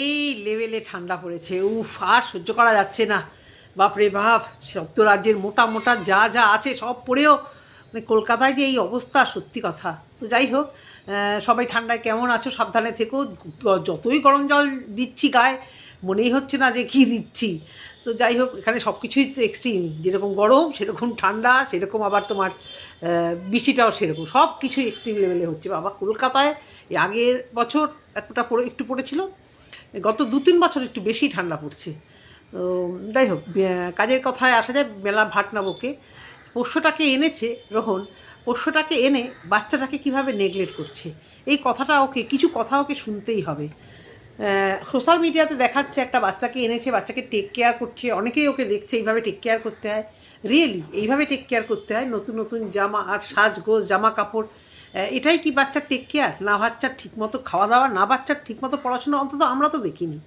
এই লেভেলে ঠান্ডা পড়েছে। উফ, আর সহ্য করা যাচ্ছে না। বাপরে বাপ সপ্ত রাজ্যের মোটা মোটা যা যা আছে সব পড়েও মানে কলকাতায় যে এই অবস্থা সত্যি কথা। তো যাই হোক সবাই ঠান্ডায় কেমন আছো সাবধানে থেকো। যতই গরম জল দিচ্ছি গায়ে, মনেই হচ্ছে না যে কী দিচ্ছি। তো যাই হোক, এখানে সব কিছুই তো এক্সট্রিম যেরকম গরম, সেরকম ঠান্ডা, সেরকম আবার তোমার বৃষ্টিটাও সেরকম। সব কিছুই এক্সট্রিম লেভেলে হচ্ছে। বাবা, কলকাতায় আগের বছর একটা পড়ে, একটু পড়েছিল গত দু তিন বছর একটু বেশি ঠান্ডা পড়ছে। তো যাই হোক কাজের কথায় আসা যায়, মেলা ভাটনাবকে পোষ্যটাকে এনেছে রোহন, পোষ্যটাকে এনে বাচ্চাটাকে কীভাবে নেগলেক্ট করছে? এই কথাটা ওকে, কিছু কথা ওকে শুনতেই হবে। সোশ্যাল মিডিয়াতে দেখাচ্ছে একটা বাচ্চাকে এনেছে, বাচ্চাকে টেক কেয়ার করছে। অনেকেই ওকে দেখছে, এইভাবে টেক কেয়ার করতে হয়। রিয়েলি এইভাবে টেক কেয়ার করতে হয়। নতুন নতুন জামা আর সাজগোজ, জামা কাপড় এটাই কি বাচ্চার টেক কেয়ার না বাচ্চার ঠিকমতো খাওয়া দাওয়া, না বাচ্চার ঠিকমতো পড়াশোনা, অন্তত আমরা তো দেখিনি।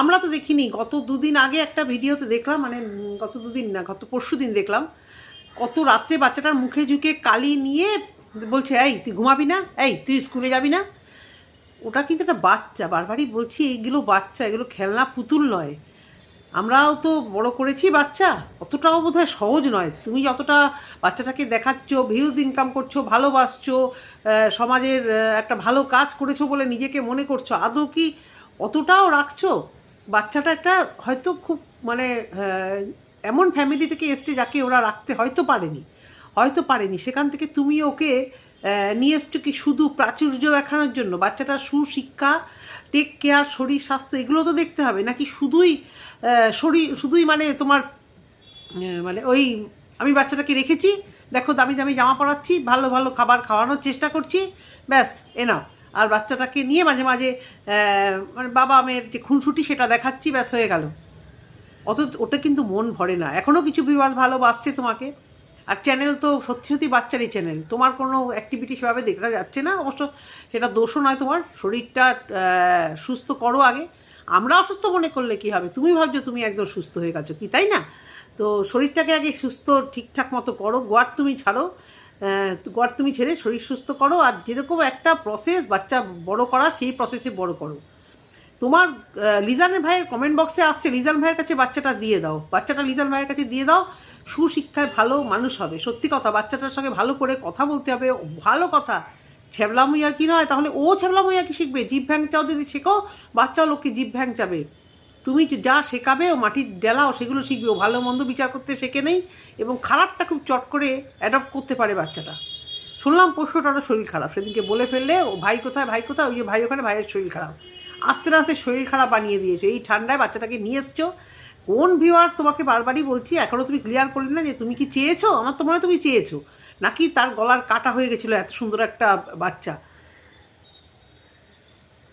আমরা তো দেখিনি। গত দুদিন আগে একটা ভিডিওতে দেখলাম মানে গত দুদিন না, গত পরশু দিন দেখলাম, কত রাত্রে বাচ্চাটার মুখে ঝুঁকে কালি নিয়ে বলছে, এই, তুই ঘুমাবি না? এই, তুই স্কুলে যাবি না? ওটা কিন্তু একটা বাচ্চা। বারবারই বলছি, এইগুলো বাচ্চা, এগুলো খেলনা পুতুল নয়। আমরাও তো বড় করেছি বাচ্চা, অতটাও বোধ সহজ নয়। তুমি যতটা বাচ্চাটাকে দেখাচ্ছ ভিউজ ইনকাম করছ, ভালোবাসছো সমাজের একটা ভালো কাজ করেছ বলে নিজেকে মনে করছ, আদৌ কি অতটাও রাখছো? বাচ্চাটা একটা হয়তো খুব মানে এমন ফ্যামিলি থেকে এসছে যাকে ওরা রাখতে হয়তো পারেনি। হয়তো পারেনি। সেখান থেকে তুমি ওকে নিয়ে এসছো কি শুধু প্রাচুর্য দেখানোর জন্য? বাচ্চাটার সুশিক্ষা টেক কেয়ার শরীর, স্বাস্থ্য, এগুলো তো দেখতে হবে। নাকি শুধুই শরীর, শুধুই মানে তোমার মানে ওই আমি বাচ্চাটাকে রেখেছি, দেখো দামি দামি জামা পরাচ্ছি, ভালো ভালো খাবার খাওয়ানোর চেষ্টা করছি, ব্যাস এনাও আর বাচ্চাটাকে নিয়ে মাঝে মাঝে মানে বাবা মেয়ের যে খুনসুটি সেটা দেখাচ্ছি, ব্যাস, হয়ে গেল। অত ওটা কিন্তু মন ভরে না। এখনও কিছু বিবাদ ভালোবাসছে তোমাকে। আর চ্যানেল তো সত্যি সত্যি বাচ্চারই চ্যানেল তোমার কোনো অ্যাক্টিভিটি সেভাবে দেখা যাচ্ছে না, অবশ্য সেটা দোষও নয় তোমার। শরীরটা সুস্থ করো আগে। আমরা অসুস্থ মনে করলে কি হবে? তুমি ভাবছ তুমি একদম সুস্থ হয়ে গেছো কি, তাই না? তো শরীরটাকে আগে সুস্থ, ঠিকঠাক মতো করো, গোয়ার তুমি ছাড়ো গোয়ার তুমি ছেড়ে শরীর সুস্থ করো। আর যেরকম একটা প্রসেস বাচ্চা বড় করা, সেই প্রসেসে বড় করো। তোমার লিজানের ভাইয়ের কমেন্ট বক্সে আসছে, লিজান ভাইয়ের কাছে বাচ্চাটা দিয়ে দাও। বাচ্চাটা লিজান ভাইয়ের কাছে দিয়ে দাও, সুশিক্ষায় ভালো মানুষ হবে। সত্যি কথা, বাচ্চাটার সঙ্গে ভালো করে কথা বলতে হবে, ভালো কথা। ছ্যাবলামুই আর কি নয়, তাহলে ও ছ্যাবলামুই আর কি শিখবে? জিভ ভ্যাংচাও যদি শেখো, বাচ্চাও লোককে জিভ ভ্যাংচাবে। তুমি যা শেখাবে, ও মাটির ডেলাও সেগুলো শিখবে। ও ভালো মন্দ বিচার করতে শেখে নেই এবং খারাপটা খুব চট করে অ্যাডপ্ট করতে পারে বাচ্চাটা। শুনলাম পরশুটারও শরীর খারাপ, সেদিনকে বলে ফেললে, ও ভাই কোথায় ভাই কোথায়? ওই যে ভাই ওখানে, ভাইয়ের শরীর খারাপ। আস্তে আস্তে শরীর খারাপ বানিয়ে দিয়েছ। এই ঠান্ডায় বাচ্চাটাকে নিয়ে এসছো। কোন ভিউয়ার্স তোমাকে বারবারই বলছি এখনও তুমি ক্লিয়ার করলে না যে তুমি কি চেয়েছো? আমার তো মনে তুমি চেয়েছো। নাকি তার গলার কাটা হয়ে গেছিল এত সুন্দর একটা বাচ্চা?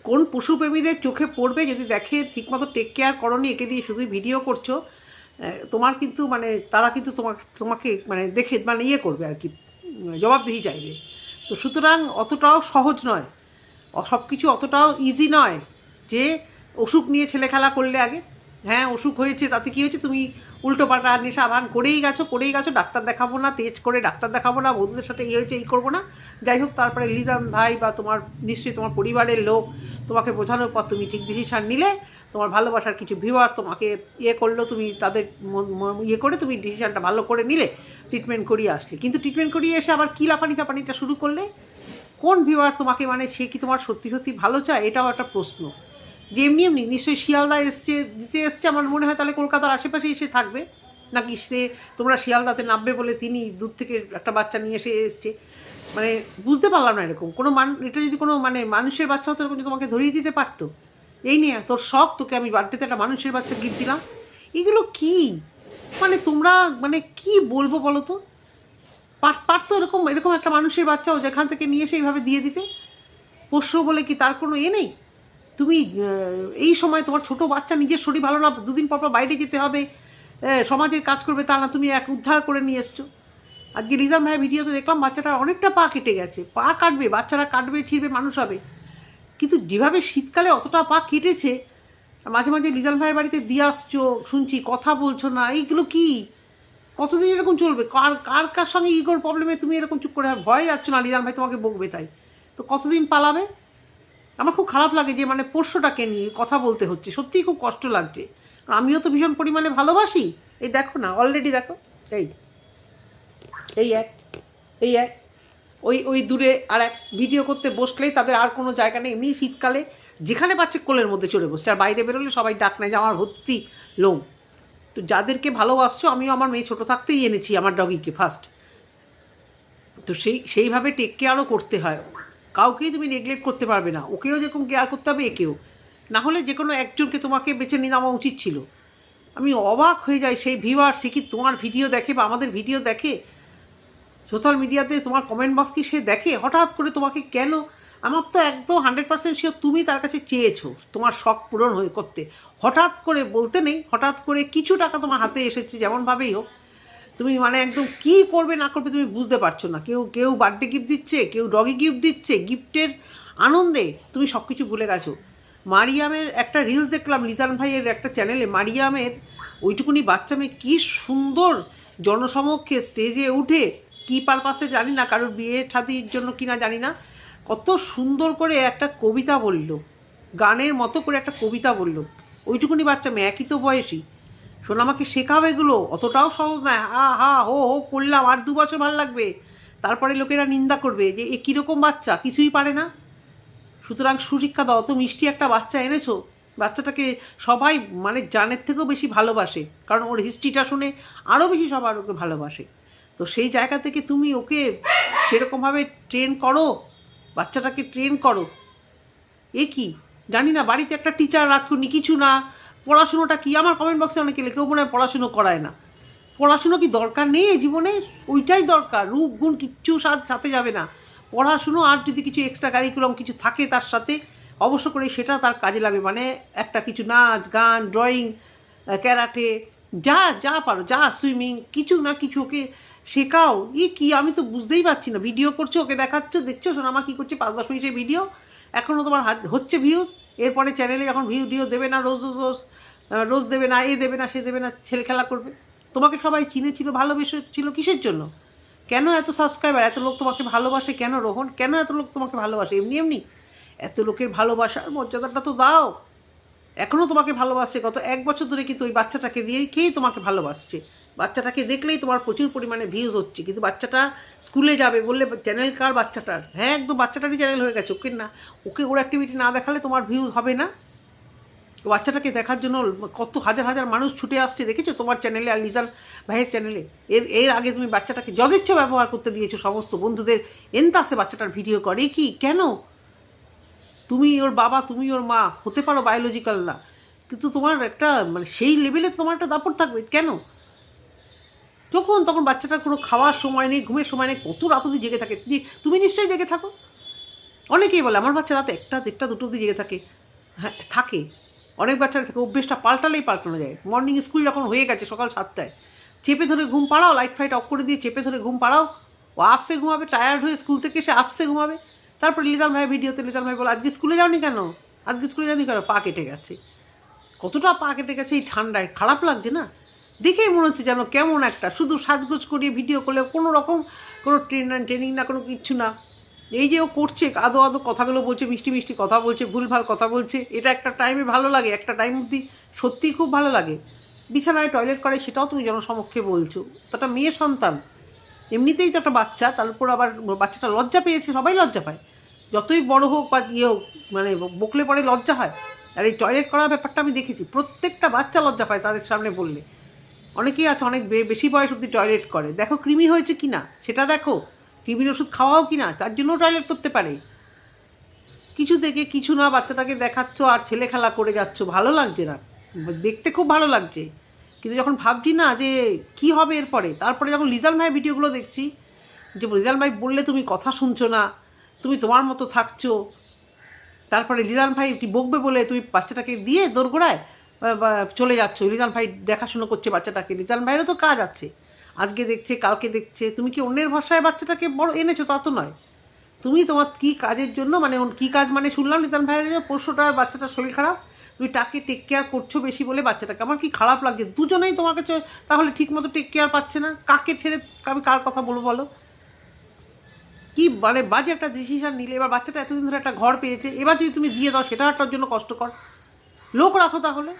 কোন পশুপ্রেমীদের চোখে পড়বে যদি দেখে ঠিকমতো টেক কেয়ার করনি, একে দিয়ে শুধুই ভিডিও করছ? তোমার কিন্তু মানে তারা কিন্তু তোমাকে তোমাকে মানে দেখে মানে ইয়ে করবে আর কি জবাবদিহি চাইবে। তো সুতরাং অতটাও সহজ নয়। সব কিছু অতটাও ইজি নয়। যে অসুখ নিয়ে ছেলে খেলা করলে আগে। হ্যাঁ অসুখ হয়েছে, তাতে কী হয়েছে? তুমি উল্টো পাল্টা নেশা ভান করেই গেছো করেই গেছো, ডাক্তার দেখাবো না, তেজ করে ডাক্তার দেখাবো না, বন্ধুদের সাথে এই হয়েছে, এই করব না। যাই হোক, তারপরে লিজান ভাই বা তোমার, নিশ্চয়ই তোমার পরিবারের লোক তোমাকে বোঝানোর পর তুমি ঠিক ডিসিশান নিলে, তোমার ভালোবাসার কিছু ভিউয়ার তোমাকে ইয়ে করল, তুমি তাদের ইয়ে করে তুমি ডিসিশানটা ভালো করে নিলে ট্রিটমেন্ট করিয়ে আসলে। কিন্তু ট্রিটমেন্ট করিয়ে এসে আবার কী লাপানি কাপানিটা শুরু করলে? কোন ভিউয়ার তোমাকে মানে সে কি তোমার সত্যি সত্যি ভালো চায়? এটাও একটা প্রশ্ন। যে এমনি এমনি, নিশ্চয়ই শিয়ালদা এসছে দিতে এসছে, আমার মনে হয় তাহলে কলকাতার আশেপাশে এসে থাকবে। নাকি সে, তোমরা শিয়ালদাতে নামবে বলে তিনি দূর থেকে একটা বাচ্চা নিয়ে এসে এসছে। মানে বুঝতে পারলাম না এরকম। কোনো মান, এটা যদি কোনো মানে মানুষের বাচ্চা হতো, এরকম তোমাকে ধরিয়ে দিতে পারতো। এই নিয়ে তোর শখ, তোকে আমি বার্থডেতে একটা মানুষের বাচ্চা গিফট দিলাম। এগুলো কি? মানে তোমরা মানে কি বলব বলো তো? পারতো এরকম এরকম একটা মানুষের বাচ্চাও যেখান থেকে নিয়ে এসে এইভাবে দিয়ে দিতে? পোষ্য বলে কি তার কোনো এ নেই? তুমি এই সময় তোমার ছোট বাচ্চা নিজের শরীর ভালো না, দুদিন পর পর বাইরে যেতে হবে সমাজের কাজ করবে, তা না, তুমি এক উদ্ধার করে নিয়ে এসছো। আজকে রিজার্ভ ভাই ভিডিওতে দেখলাম বাচ্চাটা অনেকটা পা কেটে গেছে, পা কাটবে, বাচ্চারা কাটবে ছিঁড়বে মানুষ হবে। কিন্তু যেভাবে শীতকালে অতটা পা কেটেছে, মাঝে মাঝে লিজান ভাইয়ের বাড়িতে দিয়ে আসছো, শুনছি, কথা বলছো না, এইগুলো কি? কতদিন এরকম চলবে? কার কার কার সঙ্গে ইগোর প্রবলেমে তুমি এরকম চুপ করে ভয় যাচ্ছ না? লিজান ভাই তোমাকে বকবে তাই। তো কতদিন পালাবে? আমার খুব খারাপ লাগে যে মানে পোষ্যটাকে নিয়ে কথা বলতে হচ্ছে। সত্যিই খুব কষ্ট লাগছে। আমিও তো ভীষণ পরিমাণে ভালোবাসি। এই দেখো না অলরেডি দেখো। এই এই এক এই এক। ওই ওই দূরে আর এক ভিডিও করতে বসলেই তাদের আর কোনো জায়গা নেই। এমনি শীতকালে যেখানে পাচ্ছে কোলের মধ্যে চলে বসছে। আর বাইরে বেরোলে সবাই ডাক নেয় যে, আমার ভর্তি লোম। তো যাদেরকে ভালোবাসছো, আমিও আমার মেয়ে ছোটো থাকতেই এনেছি আমার ডগিকে ফার্স্ট তো সেই, সেইভাবে টেক কেয়ারও করতে হয়। কাউকেই তুমি নেগলেক্ট করতে পারবে না। ওকেও যেরকম কেয়ার করতে হবে, একেও। না হলে যে কোনো একজনকে তোমাকে বেছে নিয়ে নেওয়া উচিত ছিল। আমি অবাক হয়ে যাই সেই ভিউয়ার সে কি তোমার ভিডিও দেখে বা আমাদের ভিডিও দেখে? সোশ্যাল মিডিয়াতে তোমার কমেন্ট বক্স কি সে দেখে? হঠাৎ করে তোমাকে কেন? আমার তো একদম হান্ড্রেড পার্সেন্ট শিওর তুমি তার কাছে চেয়েছো, তোমার শখ পূরণ হয়ে করতে। হঠাৎ করে বলতে নেই, হঠাৎ করে কিছু টাকা তোমার হাতে এসেছে, যেমনভাবেই হোক। তুমি মানে একদম কি করবে না করবে তুমি বুঝতে পারছ না। কেউ কেউ বার্থডে গিফট দিচ্ছে, কেউ ডগি গিফট দিচ্ছে গিফটের আনন্দে তুমি সব কিছু ভুলে গেছো। মারিয়ামের একটা রিলস দেখলাম, লিজান ভাইয়ের একটা চ্যানেলে মারিয়ামের ওইটুকুনি বাচ্চা মেয়ে কী সুন্দর জনসমক্ষে স্টেজে উঠে কী পারপাসে জানি না, কারোর বিয়ে ঠাদির জন্য কিনা জানি না। কত সুন্দর করে একটা কবিতা বলল, গানের মতো করে একটা কবিতা বলল। ওইটুকুনি বাচ্চা মেয়ে, একই তো বয়সী। শোন, আমাকে শেখাবে এগুলো। অতটাও সহজ নয়। হা হা, হো হো, করলাম, আর দু বছর ভালো লাগবে। তারপরে লোকেরা নিন্দা করবে যে, এ কীরকম বাচ্চা? কিছুই পারে না। সুতরাং সুশিক্ষা দাও। অত মিষ্টি একটা বাচ্চা এনেছো। বাচ্চাটাকে সবাই মানে জানের থেকেও বেশি ভালোবাসে। কারণ ওর হিস্ট্রিটা শুনে আরও বেশি সবার ওকে ভালোবাসে। তো সেই জায়গা থেকে তুমি ওকে সেরকমভাবে ট্রেন করো। বাচ্চাটাকে ট্রেন করো। এ কি? জানি না, বাড়িতে একটা টিচার রাখুনি। কিছু না। পড়াশুনোটা কি? আমার কমেন্ট বক্সে অনেকে লেখেও মনে হয় পড়াশুনো করায় না। পড়াশুনো কি দরকার নেই জীবনে? ওইটাই দরকার। রূপ, গুণ কিচ্ছু সাথ- সাথে যাবে না। পড়াশুনো আর যদি কিছু এক্সট্রা কারিকুলাম কিছু থাকে তার সাথে, অবশ্য করে সেটা তার কাজে লাগবে। মানে একটা কিছু নাচ, গান ড্রয়িং ক্যারাটে যা যা পারো, যা সুইমিং কিছু না কিছু ওকে শেখাও। ই কি, আমি তো বুঝতেই পারছি না। ভিডিও করছ, ওকে দেখাচ্ছ, দেখছ, সোনামা কী করছে, পাঁচ, দশ মিনিটের ভিডিও এখনও তোমার হচ্ছে ভিউজ এরপরে চ্যানেলে যখন ভিডিও দেবে না, রোজ রোজ রোজ রোজ দেবে না, এ দেবে না, সে দেবে না, ছেলে খেলা করবে। তোমাকে সবাই চিনেছিল ভালোবেসে ছিল কিসের জন্য? কেন এত সাবস্ক্রাইবার এত লোক তোমাকে ভালোবাসে, কেন রোহন? কেন এত লোক তোমাকে ভালোবাসে? এমনি এমনি। এত লোকের ভালোবাসার মর্যাদাটা তো দাও। এখনও তোমাকে ভালোবাসছে গত এক বছর ধরে কিন্তু ওই বাচ্চাটাকে দিয়েই খেয়েই তোমাকে ভালোবাসছে। বাচ্চাটাকে দেখলেই তোমার প্রচুর পরিমাণে ভিউজ হচ্ছে, কিন্তু বাচ্চাটা স্কুলে যাবে বললে চ্যানেল কার বাচ্চাটার? হ্যাঁ একদম বাচ্চাটারই চ্যানেল হয়ে গেছে, ওকে না, ওকে ওর অ্যাক্টিভিটি না দেখালে তোমার ভিউজ হবে না। ও বাচ্চাটাকে দেখার জন্য কত হাজার হাজার মানুষ ছুটে আসছে, দেখেছ? তোমার চ্যানেলে আর লিজান ভাইয়ের চ্যানেলে এর এর আগে তুমি বাচ্চাটাকে যথেচ্ছ ব্যবহার করতে দিয়েছ সমস্ত বন্ধুদের। এনতাসে বাচ্চাটার ভিডিও করে। কি? কেন? তুমি ওর বাবা, তুমি ওর মা, হতে পারো বায়োলজিক্যাল না। কিন্তু তোমার একটা মানে সেই লেভেলে তোমার একটা দাপট থাকবে। কেন? যখন তখন বাচ্চাটার কোনো খাওয়ার সময় নেই, ঘুমের সময় নেই, কত রাত অবধি জেগে থাকে। তুমি নিশ্চয়ই জেগে থাকো। অনেকেই বলে, আমার বাচ্চা রাতে একটা, দেড়টা, দুটো অবধি জেগে থাকে। হ্যাঁ থাকে। অনেক বাচ্চারা থাকে, অভ্যেসটা পাল্টালেই পাল্টানো যায়। মর্নিং স্কুল যখন হয়ে গেছে সকাল সাতটায়, চেপে ধরে ঘুম পাড়াও লাইট ফাইট অফ করে দিয়ে চেপে ধরে ঘুম পাড়াও। ও আপসে ঘুমাবে টায়ার্ড হয়ে স্কুল থেকে এসে আপসে ঘুমাবে। তারপর লিজাম ভাই ভিডিওতে লিজাম ভাই বলে, আজকে স্কুলে যাওনি কেন? আজকে স্কুলে যাওনি কেন? পা কেটে গেছে। কতটা পা কেটে গেছে এই ঠান্ডায়, খারাপ লাগছে না? দেখেই মনে হচ্ছে যেন কেমন একটা, শুধু সাজগোজ করিয়ে ভিডিও করলে কোনো রকম কোনো ট্রেন ট্রেনিং না, কোনো কিচ্ছু না। এই যে ও করছে, আদো আদো কথাগুলো বলছে, মিষ্টি মিষ্টি কথা বলছে, ভুলভাল কথা বলছে, এটা একটা টাইমে ভালো লাগে, একটা টাইম অবধি সত্যিই খুব ভালো লাগে। বিছানায় টয়লেট করে, সেটাও তুমি জনসমক্ষে বলছো। তো একটা মেয়ে সন্তান, এমনিতেই তো একটা বাচ্চা, তার উপর আবার বাচ্চাটা লজ্জা পেয়েছে, সবাই লজ্জা পায়। যতই বড় হোক বা ইয়ে হোক মানে বকলে পরে লজ্জা হয়। আর এই টয়লেট করার ব্যাপারটা আমি দেখেছি, প্রত্যেকটা বাচ্চা লজ্জা পায় তাদের সামনে বললে। অনেকেই আছে, অনেক বেশি বয়স অব্দি টয়লেট করে। দেখো, কৃমি হয়েছে কি না সেটা দেখো। কৃমির ওষুধ খাওয়াও কি না? তার জন্যও টয়লেট করতে পারে। কিছু থেকে কিছু না, বাচ্চাটাকে দেখাচ্ছ আর ছেলে খেলা করে যাচ্ছ, ভালো লাগছে না। দেখতে খুব ভালো লাগছে। কিন্তু যখন ভাবছি না যে কি হবে এরপরে, তারপরে যখন লিজাল ভাই ভিডিওগুলো দেখছি, যে রিজাল ভাই বললে তুমি কথা শুনছো না, তুমি তোমার মতো থাকছো, তারপরে লিজান ভাই কি বকবে বলে তুমি বাচ্চাটাকে দিয়ে দোরগোড়ায় চলে যাচ্ছ লিজান ভাই দেখাশুনো করছে বাচ্চাটাকে লিজান ভাইয়েরও তো কাজ আছে। আজকে দেখছে, কালকে দেখছে। তুমি কি অন্যের ভরসায় বাচ্চাটাকে বড় এনেছো? তা তো নয়। তুমি তোমার কি কাজের জন্য মানে কি কাজ মানে শুনলাম লিজান ভাইয়ের পরশুটা বাচ্চাটার শরীর খারাপ। তুমি তাকে টেক কেয়ার করছ বেশি বলে বাচ্চাটাকে। আমার কি খারাপ লাগছে? দুজনেই তোমাকে তাহলে ঠিক মতো টেক কেয়ার পাচ্ছে না। কাকে ছেড়ে আমি কার কথা বলব বলো? কি মানে বাজে একটা ডিসিশন নিলে, এবার বাচ্চাটা এতদিন ধরে একটা ঘর পেয়েছে, এবার যদি তুমি দিয়ে দাও, সেটা একটার জন্য কষ্টকর। লোক রাখো তাহলে।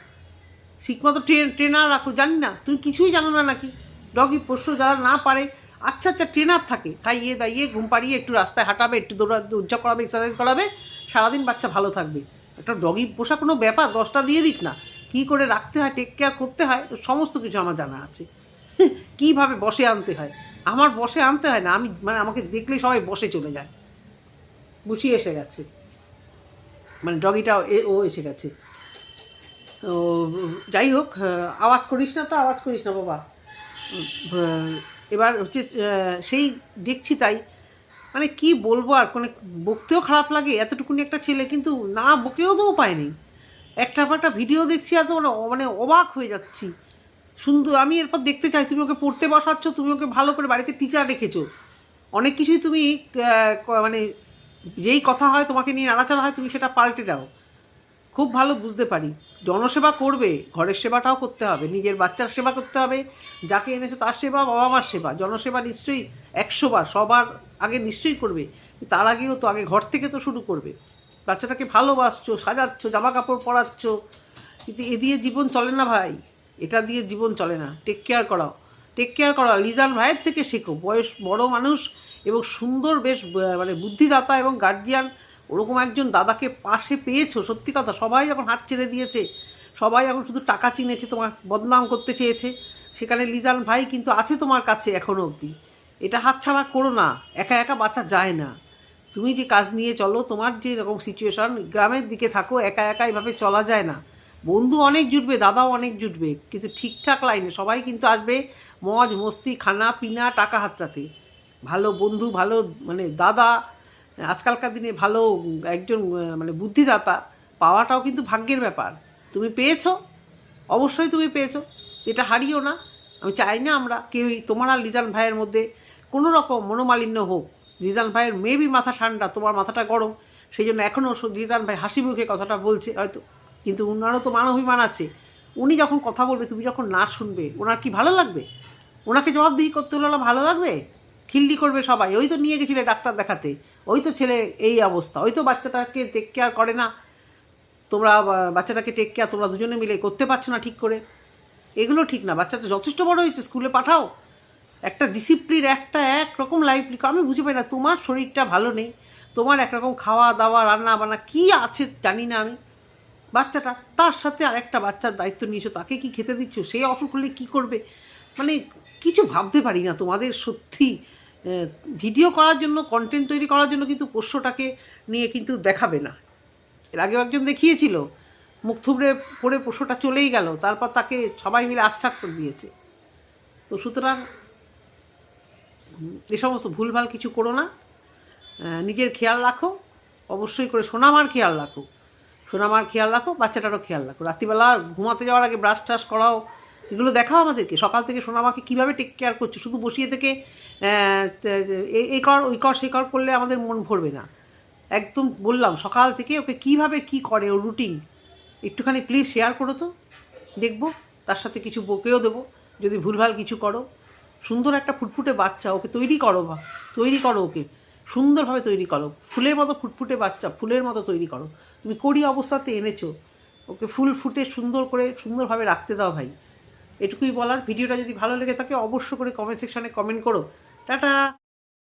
ঠিকমতো ট্রেন ট্রেনার রাখো। জানি না, তুমি কিছুই জানো না নাকি? ডগি পোষ্য যারা না পারে আচ্ছা আচ্ছা ট্রেনার থাকে। খাইয়ে দাইয়ে, ঘুম পাড়িয়ে, একটু রাস্তায় হাঁটাবে, একটু দৌড়া দৌড়ঝা করাবে এক্সারসাইজ করাবে, সারাদিন বাচ্চা ভালো থাকবে। একটা ডগি পোষা কোনো ব্যাপার, দশটা দিয়ে দিক না। কী করে রাখতে হয় টেক কেয়ার করতে হয়, সমস্ত কিছু আমার জানা আছে। কীভাবে বসে আনতে হয়? আমার বসে আনতে হয় না, আমি মানে আমাকে দেখলেই সবাই বসে চলে যায়। বসিয়ে এসে গেছে। মানে ডগিটা ও এসে গেছে। ও, যাই হোক আওয়াজ করিস না তো? আওয়াজ করিস না, বাবা। এবার হচ্ছে সেই দেখছি তাই। মানে কি বলব আর কোনো বকতেও খারাপ লাগে, এতটুকুনি একটা ছেলে, কিন্তু না বকেও তো উপায় নেই। একটা একটা ভিডিও দেখছি, এত মানে মানে অবাক হয়ে যাচ্ছি। সুন্দর, আমি এরপর দেখতে চাই, তুমি ওকে পড়তে বসাচ্ছ, তুমি ওকে ভালো করে বাড়িতে টিচার রেখেছো। অনেক কিছুই তুমি মানে যেই কথা হয় তোমাকে নিয়ে নাড়াচাড়া হয়, তুমি সেটা পাল্টে দাও। খুব ভালো বুঝতে পারি। জনসেবা করবে, ঘরের সেবাটাও করতে হবে, নিজের বাচ্চার সেবা করতে হবে, যাকে এনেছো তার সেবা, বাবা মার সেবা, জনসেবা নিশ্চয়ই একশো বার, সবার আগে নিশ্চয়ই করবে, তার আগেও তো, আগে ঘর থেকে তো শুরু করবে। বাচ্চাটাকে ভালোবাসছো, সাজাচ্ছ জামা কাপড় পরাচ্ছ, কিন্তু এ দিয়ে জীবন চলে না ভাই, এটা দিয়ে জীবন চলে না টেক কেয়ার করাও। টেক কেয়ার করা লিজান ভাইয়ের থেকে শেখো, বয়স বড় মানুষ এবং সুন্দর বেশ মানে বুদ্ধিদাতা এবং গার্জিয়ান ওরকম একজন দাদাকে পাশে পেয়েছ? সত্যি কথা, সবাই এখন হাত ছেড়ে দিয়েছে, সবাই এখন শুধু টাকা চিনেছে, তোমার বদনাম করতে চেয়েছে। সেখানে লিজান ভাই কিন্তু আছে তোমার কাছে এখনও অবধি। এটা হাতছাড়া করো না, একা একা বাঁচা যায় না। তুমি যে কাজ নিয়ে চলো, তোমার যে এরকম সিচুয়েশন গ্রামের দিকে থাকো, একা একা এভাবে চলা যায় না। বন্ধু অনেক জুটবে, দাদাও অনেক জুটবে, কিন্তু ঠিকঠাক লাইনে সবাই কিন্তু আসবে মজ, মস্তি, খানা, পিনা, টাকা হাতটাতে ভালো বন্ধু, ভালো মানে দাদা আজকালকার দিনে ভালো, একজন মানে বুদ্ধিদাতা পাওয়াটাও কিন্তু ভাগ্যের ব্যাপার। তুমি পেয়েছ, অবশ্যই তুমি পেয়েছ। এটা হারিও না। আমি চাই না আমরা কেউই, তোমার আর লিজান ভাইয়ের মধ্যে কোনো রকম মনোমালিন্য হোক। লিজান ভাইয়ের মেবি মাথা ঠান্ডা, তোমার মাথাটা গরম। সেই জন্য এখনও লিজান ভাই হাসি মুখে কথাটা বলছে হয়তো। কিন্তু ওনারও তো মানবিমান আছে। উনি যখন কথা বলবে, তুমি যখন না শুনবে, ওনার কি ভালো লাগবে? ওনাকে জবাবদিহি করতে হলে ভালো লাগবে? খিল্লি করবে সবাই। ওই তো নিয়ে গেছিলে ডাক্তার দেখাতে। ওই তো ছেলে এই অবস্থা। ওই তো বাচ্চাটাকে টেক কেয়ার করে না। তোমরা বাচ্চাটাকে টেক কেয়ার তোমরা দুজনে মিলে করতে পারছ না ঠিক করে। এগুলো ঠিক না। বাচ্চাটা যথেষ্ট বড় হয়েছে। স্কুলে পাঠাও। একটা ডিসিপ্লিন একটা একরকম লাইফ আমি বুঝে পাই না, তোমার শরীরটা ভালো নেই। তোমার একরকম খাওয়া, দাওয়া, রান্না বান্না কী আছে জানি না আমি। বাচ্চাটা, তার সাথে আরেকটা বাচ্চার দায়িত্ব নিয়েছো। তাকে কি খেতে দিচ্ছ? সে অসুখ হলে কী করবে? মানে কিছু ভাবতে পারি না তোমাদের সত্যি। ভিডিও করার জন্য কন্টেন্ট তৈরি করার জন্য কিন্তু পোষ্যটাকে নিয়ে কিন্তু দেখাবে না। এর আগেও একজন দেখিয়েছিল, মুখ থুবড়ে পড়ে পোষ্যটা চলেই গেল, তারপর তাকে সবাই মিলে আচ্ছাট করে দিয়েছে। তো সুতরাং এ সমস্ত ভুলভাল কিছু করো না। নিজের খেয়াল রাখো, অবশ্যই করে সোনামার খেয়াল রাখো। সোনামার খেয়াল রাখো, বাচ্চাটারও খেয়াল রাখো। রাত্রিবেলা ঘুমাতে যাওয়ার আগে ব্রাশ টাশ করাও এগুলো দেখাও আমাদেরকে। সকাল থেকে শোনা আমাকে কীভাবে টেক কেয়ার করছ? শুধু বসিয়ে থেকে এই কর, ওই কর, সে কর করলে আমাদের মন ভরবে না। একদম বললাম, সকাল থেকে ওকে কীভাবে কি করে ও রুটিন একটুখানি প্লিজ শেয়ার করো তো। দেখব, তার সাথে কিছু বকেও দেবো। যদি ভুলভাল কিছু করো, সুন্দর একটা ফুটফুটে বাচ্চা ওকে তৈরি করো বা, তৈরি করো ওকে। সুন্দরভাবে তৈরি করো। ফুলের মতো ফুটফুটে বাচ্চা, ফুলের মতো তৈরি করো। তুমি করি অবস্থাতে এনেছো। ওকে ফুল ফুটে সুন্দর করে, সুন্দরভাবে রাখতে দাও ভাই। এটুকুই বলার। ভিডিওটা যদি ভালো লেগে থাকে অবশ্য করে কমেন্ট সেকশানে কমেন্ট করো। টাটা!